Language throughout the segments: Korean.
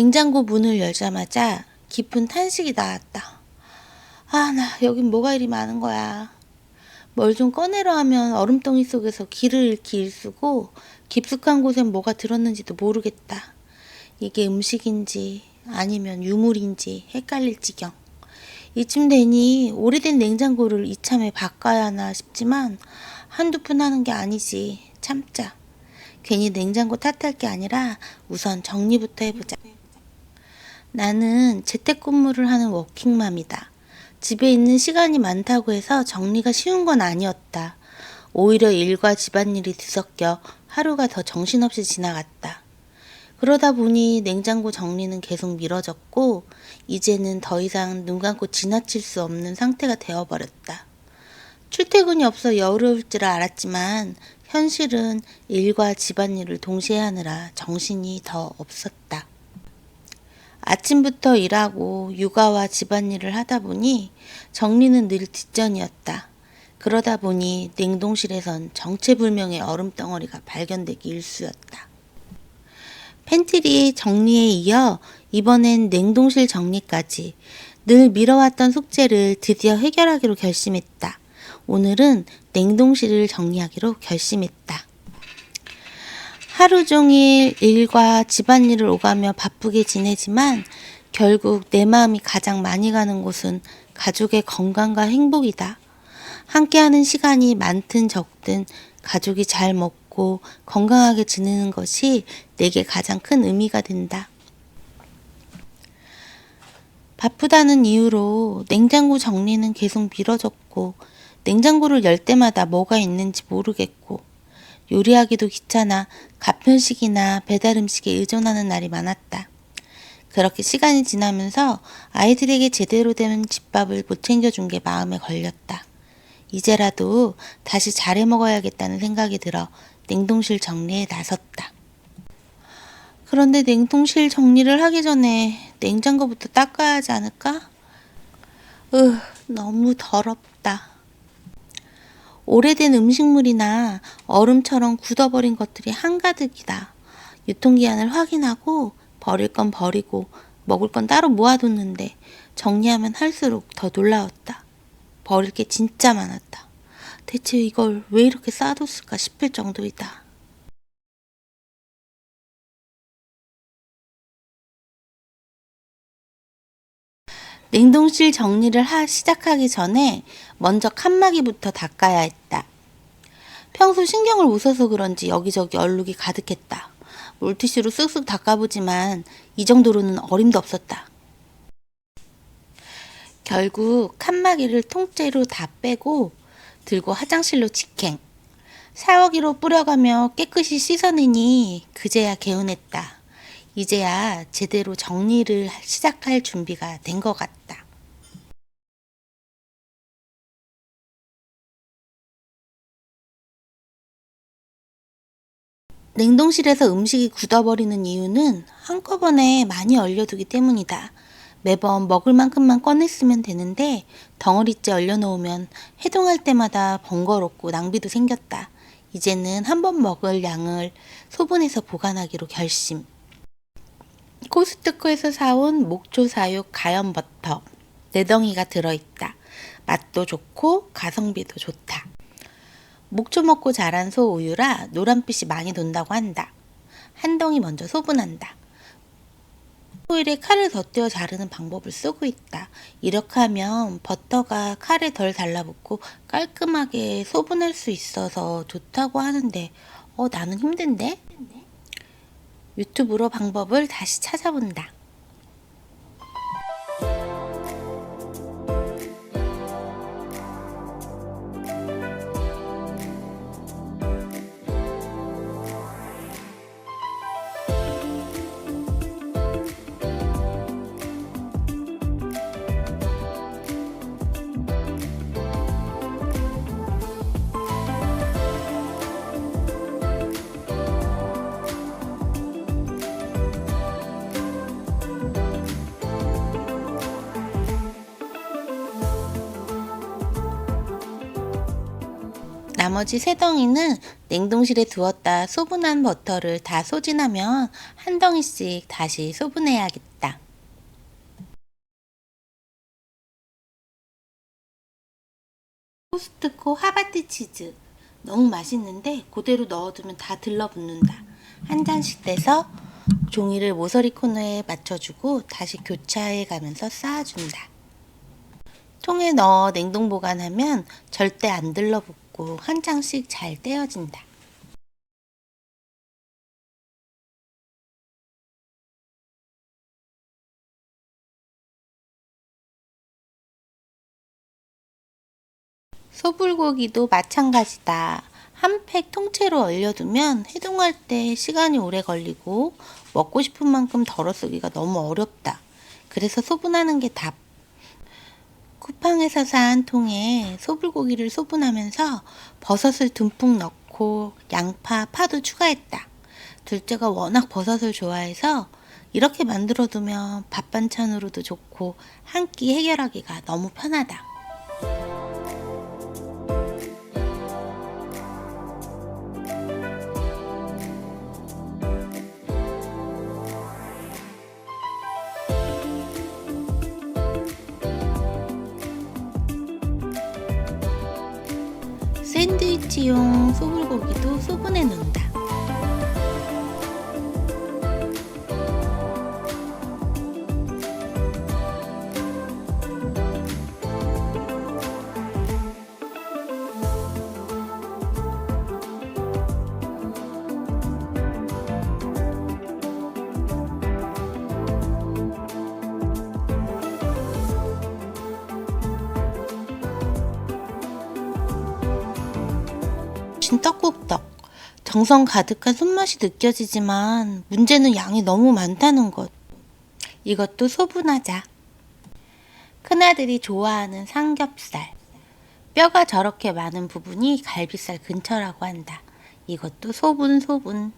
냉장고 문을 열자마자 깊은 탄식이 나왔다. 아, 나 여긴 뭐가 이리 많은 거야. 뭘 좀 꺼내려 하면 얼음덩이 속에서 길을 잃기 일쓰고 깊숙한 곳엔 뭐가 들었는지도 모르겠다. 이게 음식인지 아니면 유물인지 헷갈릴 지경. 이쯤 되니 오래된 냉장고를 이참에 바꿔야 하나 싶지만 한두 푼 하는 게 아니지. 참자. 괜히 냉장고 탓할 게 아니라 우선 정리부터 해보자. 나는 재택근무를 하는 워킹맘이다. 집에 있는 시간이 많다고 해서 정리가 쉬운 건 아니었다. 오히려 일과 집안일이 뒤섞여 하루가 더 정신없이 지나갔다. 그러다 보니 냉장고 정리는 계속 미뤄졌고, 이제는 더 이상 눈 감고 지나칠 수 없는 상태가 되어버렸다. 출퇴근이 없어 여유로울 줄 알았지만, 현실은 일과 집안일을 동시에 하느라 정신이 더 없었다. 아침부터 일하고 육아와 집안일을 하다 보니 정리는 늘 뒷전이었다. 그러다 보니 냉동실에선 정체불명의 얼음덩어리가 발견되기 일쑤였다. 팬트리 정리에 이어 이번엔 냉동실 정리까지 늘 미뤄왔던 숙제를 드디어 해결하기로 결심했다. 오늘은 냉동실을 정리하기로 결심했다. 하루 종일 일과 집안일을 오가며 바쁘게 지내지만 결국 내 마음이 가장 많이 가는 곳은 가족의 건강과 행복이다. 함께하는 시간이 많든 적든 가족이 잘 먹고 건강하게 지내는 것이 내게 가장 큰 의미가 된다. 바쁘다는 이유로 냉장고 정리는 계속 미뤄졌고 냉장고를 열 때마다 뭐가 있는지 모르겠고 요리하기도 귀찮아 가편식이나 배달 음식에 의존하는 날이 많았다. 그렇게 시간이 지나면서 아이들에게 제대로 된 집밥을 못 챙겨준 게 마음에 걸렸다. 이제라도 다시 잘해 먹어야겠다는 생각이 들어 냉동실 정리에 나섰다. 그런데 냉동실 정리를 하기 전에 냉장고부터 닦아야 하지 않을까? 으, 너무 더럽다. 오래된 음식물이나 얼음처럼 굳어버린 것들이 한가득이다. 유통기한을 확인하고 버릴 건 버리고 먹을 건 따로 모아뒀는데 정리하면 할수록 더 놀라웠다. 버릴 게 진짜 많았다. 대체 이걸 왜 이렇게 쌓아뒀을까 싶을 정도이다. 냉동실 정리를 하, 시작하기 전에 먼저 칸막이부터 닦아야 했다. 평소 신경을 못 써서 그런지 여기저기 얼룩이 가득했다. 물티슈로 쓱쓱 닦아보지만 이 정도로는 어림도 없었다. 결국 칸막이를 통째로 다 빼고 들고 화장실로 직행. 샤워기로 뿌려가며 깨끗이 씻어내니 그제야 개운했다. 이제야 제대로 정리를 시작할 준비가 된 것 같다. 냉동실에서 음식이 굳어버리는 이유는 한꺼번에 많이 얼려두기 때문이다. 매번 먹을 만큼만 꺼냈으면 되는데 덩어리째 얼려놓으면 해동할 때마다 번거롭고 낭비도 생겼다. 이제는 한 번 먹을 양을 소분해서 보관하기로 결심. 코스트코에서 사온 목초 사육 가염 버터 네 덩이가 들어있다. 맛도 좋고 가성비도 좋다. 목초 먹고 자란 소 우유라 노란빛이 많이 돈다고 한다. 한 덩이 먼저 소분한다. 호일에 칼을 덧대어 자르는 방법을 쓰고 있다. 이렇게 하면 버터가 칼에 덜 달라붙고 깔끔하게 소분할 수 있어서 좋다고 하는데 어 나는 힘든데? 유튜브로 방법을 다시 찾아본다. 나머지 세 덩이는 냉동실에 두었다 소분한 버터를 다 소진하면 한 덩이씩 다시 소분해야겠다. 코스트코 하바티 치즈. 너무 맛있는데 그대로 넣어두면 다 들러붙는다. 한 잔씩 떼서 종이를 모서리 코너에 맞춰주고 다시 교차해 가면서 쌓아준다. 통에 넣어 냉동 보관하면 절대 안 들러붙고 한 장씩 잘 떼어진다. 소불고기도 마찬가지다. 한 팩 통째로 얼려두면 해동할 때 시간이 오래 걸리고 먹고 싶은 만큼 덜어 쓰기가 너무 어렵다. 그래서 소분하는 게 답. 쿠팡에서 산 통에 소불고기를 소분하면서 버섯을 듬뿍 넣고 양파, 파도 추가했다. 둘째가 워낙 버섯을 좋아해서 이렇게 만들어두면 밥 반찬으로도 좋고 한 끼 해결하기가 너무 편하다. 샌드위치용 소불고기도 소분해 놓는다. 진 떡국떡. 정성 가득한 손맛이 느껴지지만 문제는 양이 너무 많다는 것. 이것도 소분하자. 큰아들이 좋아하는 삼겹살. 뼈가 저렇게 많은 부분이 갈비살 근처라고 한다. 이것도 소분 소분.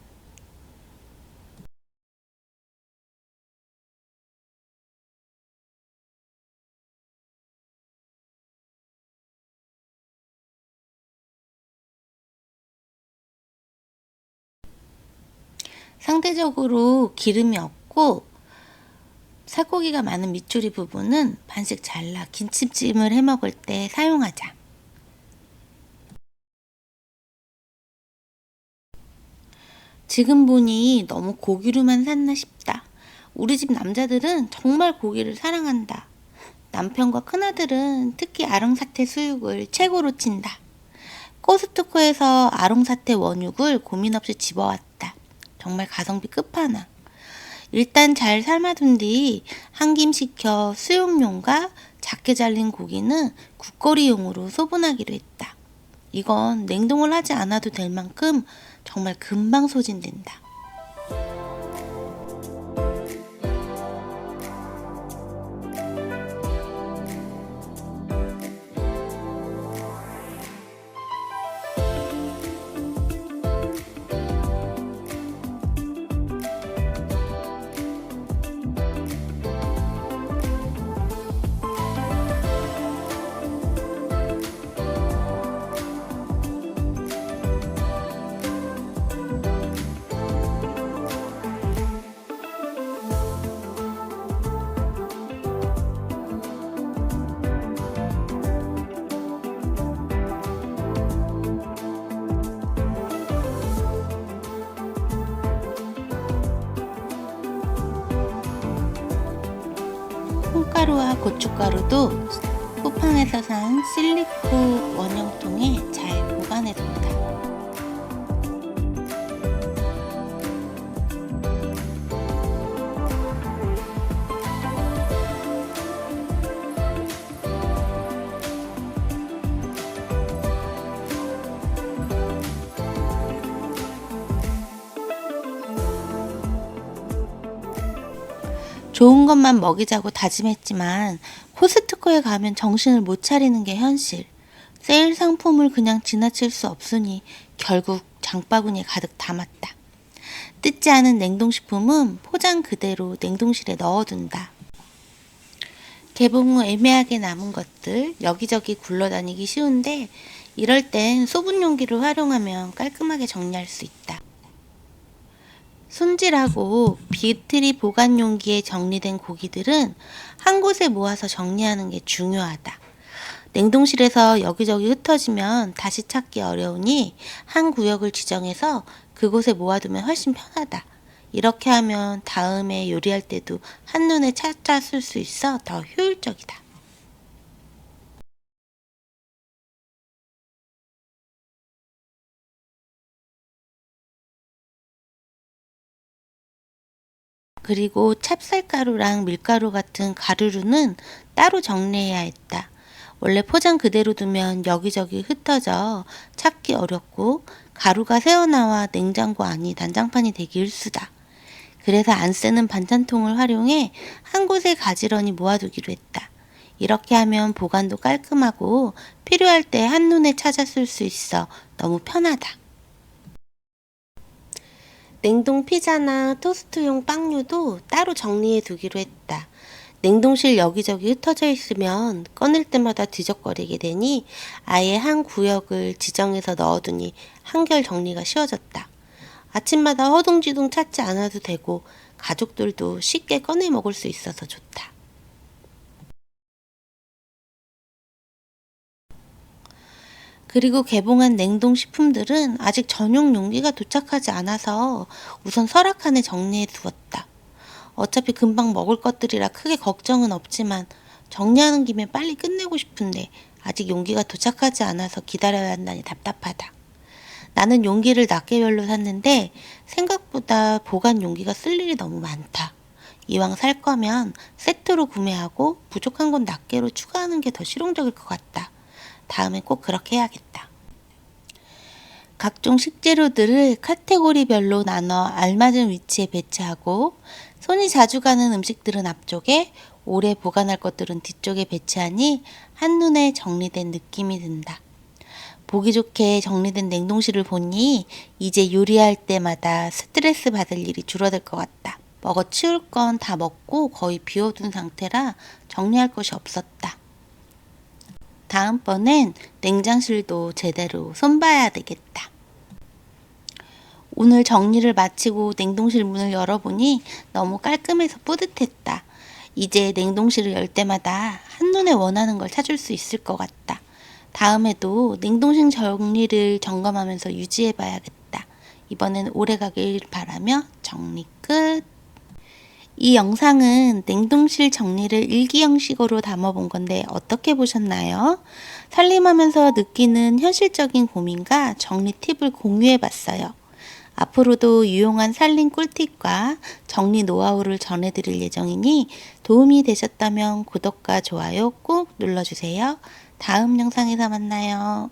상대적으로 기름이 없고 살코기가 많은 밑줄이 부분은 반씩 잘라 김치찜을 해 먹을 때 사용하자. 지금 보니 너무 고기로만 샀나 싶다. 우리 집 남자들은 정말 고기를 사랑한다. 남편과 큰아들은 특히 아롱사태 수육을 최고로 친다. 코스트코에서 아롱사태 원육을 고민 없이 집어왔다. 정말 가성비 끝판왕. 일단 잘 삶아둔 뒤 한 김 식혀 수육용과 작게 잘린 고기는 국거리용으로 소분하기로 했다. 이건 냉동을 하지 않아도 될 만큼 정말 금방 소진된다. 고춧가루도 쿠팡에서 산 실리코 원형통에 좋은 것만 먹이자고 다짐했지만 코스트코에 가면 정신을 못 차리는 게 현실. 세일 상품을 그냥 지나칠 수 없으니 결국 장바구니에 가득 담았다. 뜯지 않은 냉동식품은 포장 그대로 냉동실에 넣어둔다. 개봉 후 애매하게 남은 것들 여기저기 굴러다니기 쉬운데 이럴 땐 소분 용기를 활용하면 깔끔하게 정리할 수 있다. 손질하고 비틀이 보관 용기에 정리된 고기들은 한 곳에 모아서 정리하는 게 중요하다. 냉동실에서 여기저기 흩어지면 다시 찾기 어려우니 한 구역을 지정해서 그곳에 모아두면 훨씬 편하다. 이렇게 하면 다음에 요리할 때도 한눈에 찾아 쓸 수 있어 더 효율적이다. 그리고 찹쌀가루랑 밀가루 같은 가루류는 따로 정리해야 했다. 원래 포장 그대로 두면 여기저기 흩어져 찾기 어렵고 가루가 새어나와 냉장고 안이 난장판이 되기 일수다. 그래서 안 쓰는 반찬통을 활용해 한 곳에 가지런히 모아두기로 했다. 이렇게 하면 보관도 깔끔하고 필요할 때 한눈에 찾아 쓸 수 있어 너무 편하다. 냉동 피자나 토스트용 빵류도 따로 정리해 두기로 했다. 냉동실 여기저기 흩어져 있으면 꺼낼 때마다 뒤적거리게 되니 아예 한 구역을 지정해서 넣어두니 한결 정리가 쉬워졌다. 아침마다 허둥지둥 찾지 않아도 되고 가족들도 쉽게 꺼내 먹을 수 있어서 좋다. 그리고 개봉한 냉동 식품들은 아직 전용 용기가 도착하지 않아서 우선 설악칸에 정리해 두었다. 어차피 금방 먹을 것들이라 크게 걱정은 없지만 정리하는 김에 빨리 끝내고 싶은데 아직 용기가 도착하지 않아서 기다려야 한다니 답답하다. 나는 용기를 낱개별로 샀는데 생각보다 보관 용기가 쓸 일이 너무 많다. 이왕 살 거면 세트로 구매하고 부족한 건 낱개로 추가하는 게 더 실용적일 것 같다. 다음에 꼭 그렇게 해야겠다. 각종 식재료들을 카테고리별로 나눠 알맞은 위치에 배치하고 손이 자주 가는 음식들은 앞쪽에 오래 보관할 것들은 뒤쪽에 배치하니 한눈에 정리된 느낌이 든다. 보기 좋게 정리된 냉동실을 보니 이제 요리할 때마다 스트레스 받을 일이 줄어들 것 같다. 먹어 치울 건 다 먹고 거의 비워둔 상태라 정리할 것이 없었다. 다음번엔 냉장실도 제대로 손봐야 되겠다. 오늘 정리를 마치고 냉동실 문을 열어보니 너무 깔끔해서 뿌듯했다. 이제 냉동실을 열 때마다 한눈에 원하는 걸 찾을 수 있을 것 같다. 다음에도 냉동실 정리를 점검하면서 유지해 봐야겠다. 이번엔 오래 가길 바라며 정리 끝. 이 영상은 냉동실 정리를 일기 형식으로 담아본 건데 어떻게 보셨나요? 살림하면서 느끼는 현실적인 고민과 정리 팁을 공유해 봤어요. 앞으로도 유용한 살림 꿀팁과 정리 노하우를 전해드릴 예정이니 도움이 되셨다면 구독과 좋아요 꼭 눌러주세요. 다음 영상에서 만나요.